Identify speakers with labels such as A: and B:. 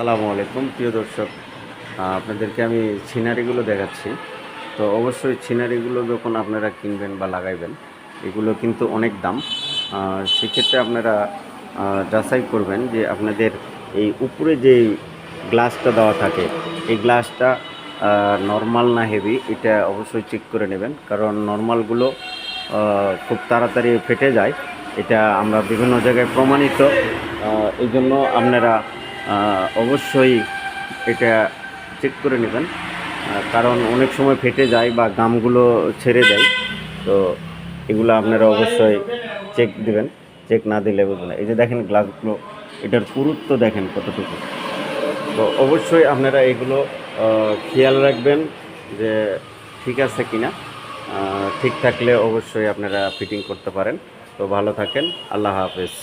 A: সালামু আলাইকুম, প্রিয় দর্শক। আপনাদেরকে আমি সিনারিগুলো দেখাচ্ছি। তো অবশ্যই সিনারিগুলো যখন আপনারা কিনবেন বা লাগাইবেন, এগুলো কিন্তু অনেক দাম। সেক্ষেত্রে আপনারা যাচাই করবেন যে আপনাদের এই উপরে যে গ্লাসটা দেওয়া থাকে, এই গ্লাসটা নর্মাল না হেভি, এটা অবশ্যই চেক করে নেবেন। কারণ নর্মালগুলো খুব তাড়াতাড়ি ফেটে যায়। এটা আমরা বিভিন্ন জায়গায় প্রমাণিত। এই জন্য আপনারা অবশ্যই এটা চেক করে নেবেন। কারণ অনেক সময় ফেটে যায় বা গামগুলো ছেড়ে যায় তো এগুলো আপনারা অবশ্যই চেক দিবেন। চেক না দিলে বুঝবেন না। এই যে দেখেন গ্লাসগুলো এটার পুরুত্ব দেখেন কতটুকু। তো অবশ্যই আপনারা এগুলো খেয়াল রাখবেন যে ঠিক আছে কিনা। আহ, ঠিক থাকলে অবশ্যই আপনারা ফিটিং করতে পারেন। তো ভালো থাকেন। আল্লাহ হাফেজ।